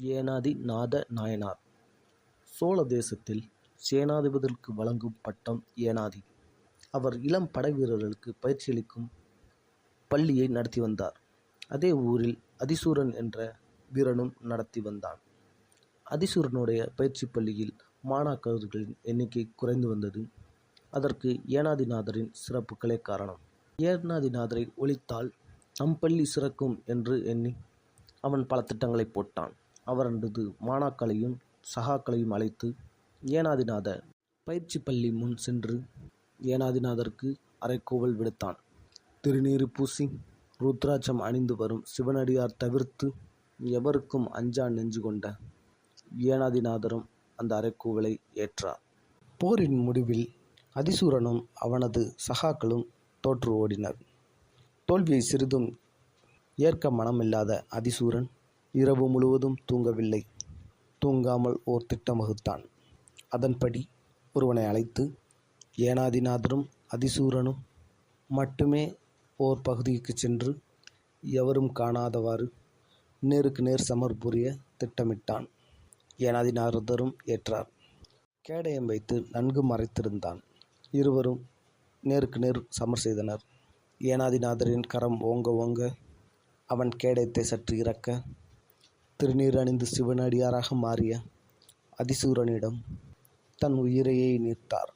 ஏனாதி நாத நாயனார் சோழ தேசத்தில் சேனாதிபதிக்கு வழங்கும் பட்டம் ஏனாதி. அவர் இளம் படைவீரர்களுக்கு பயிற்சியளிக்கும் பள்ளியை நடத்தி வந்தார். அதே ஊரில் அதிசூரன் என்ற வீரனும் நடத்தி வந்தான். அதிசூரனுடைய பயிற்சி பள்ளியில் மாணாக்கர்களின் எண்ணிக்கை குறைந்து வந்தது. அதற்கு ஏனாதிநாதரின் சிறப்புகளே காரணம். ஏனாதிநாதரை ஒழித்தால் நம் பள்ளி சிறக்கும் என்று எண்ணி அவன் பல திட்டங்களைப் போட்டான். அவரது மாணாக்களையும் சகாக்களையும் அழைத்து ஏனாதிநாத பயிற்சி பள்ளி முன் சென்று ஏனாதிநாதருக்கு அரைக்கோவல் விடுத்தான். திருநீறு பூசி ருத்ராட்சம் அணிந்து வரும் சிவனடியார் தவிர்த்து எவருக்கும் அஞ்சா நெஞ்சு கொண்ட ஏனாதிநாதரும் அந்த அறைகூவலை ஏற்றார். போரின் முடிவில் அதிசூரனும் அவனது சகாக்களும் தோற்று ஓடினர். தோல்வியை சிறிதும் ஏற்க மனமில்லாத அதிசூரன் இரவு முழுவதும் தூங்கவில்லை. தூங்காமல் ஓர் திட்டம் வகுத்தான். அதன்படி ஒருவனை அழைத்து ஏனாதிநாதரும் அதிசூரனும் மட்டுமே ஓர் பகுதிக்குச் சென்று எவரும் காணாதவாறு நேருக்கு நேர் சமர் புரிய திட்டமிட்டான். ஏனாதிநாதரும் ஏற்றார். கேடயம் வைத்து நன்கு மறைத்திருந்தான் இருவரும் நேருக்கு நேர் சமர் செய்தனர். ஏனாதிநாதரின் கரம் ஓங்க ஓங்க அவன் கேடயத்தை சற்று இறக்க திருநீர் அணிந்து சிவனடியாராக மாறிய அதிசூரனிடம் தன் உயிரையே நீத்தார்.